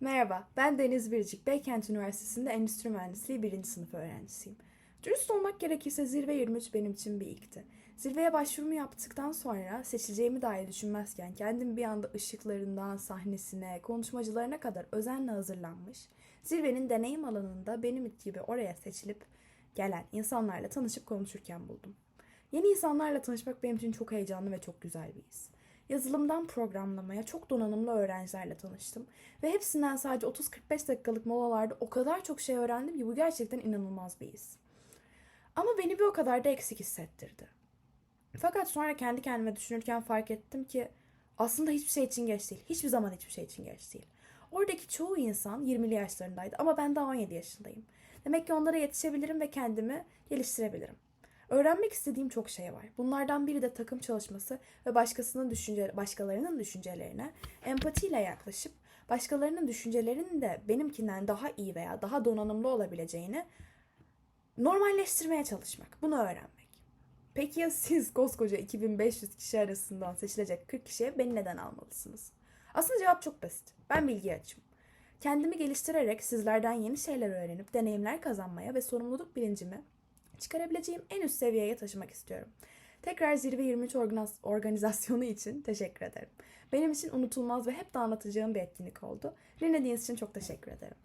Merhaba, ben Deniz Biricik. Beykent Üniversitesi'nde Endüstri Mühendisliği 1. sınıf öğrencisiyim. Dürüst olmak gerekirse Zirve 23 benim için bir ilkti. Zirveye başvurumu yaptıktan sonra seçileceğimi dahi düşünmezken kendim bir anda ışıklarından sahnesine, konuşmacılarına kadar özenle hazırlanmış, zirvenin deneyim alanında benim gibi oraya seçilip gelen insanlarla tanışıp konuşurken buldum. Yeni insanlarla tanışmak benim için çok heyecanlı ve çok güzel bir his. Yazılımdan programlamaya çok donanımlı öğrencilerle tanıştım. Ve hepsinden sadece 30-45 dakikalık molalarda o kadar çok şey öğrendim ki bu gerçekten inanılmaz bir his. Ama beni bir o kadar da eksik hissettirdi. Fakat sonra kendi kendime düşünürken fark ettim ki aslında hiçbir şey için geç değil. Hiçbir zaman hiçbir şey için geç değil. Oradaki çoğu insan 20'li yaşlarındaydı ama ben daha 17 yaşındayım. Demek ki onlara yetişebilirim ve kendimi geliştirebilirim. Öğrenmek istediğim çok şey var. Bunlardan biri de takım çalışması ve başkasının düşünce, başkalarının düşüncelerine empatiyle yaklaşıp başkalarının düşüncelerinin de benimkinden daha iyi veya daha donanımlı olabileceğini normalleştirmeye çalışmak. Bunu öğrenmek. Peki ya siz koskoca 2500 kişi arasından seçilecek 40 kişiye beni neden almalısınız? Aslında cevap çok basit. Ben bilgi açım. Kendimi geliştirerek sizlerden yeni şeyler öğrenip deneyimler kazanmaya ve sorumluluk bilincimi çıkarabileceğim en üst seviyeye taşımak istiyorum. Tekrar Zirve 23 organiz- organizasyonu için teşekkür ederim. Benim için unutulmaz ve hep de anlatacağım bir etkinlik oldu. Dinlediğiniz için çok teşekkür ederim.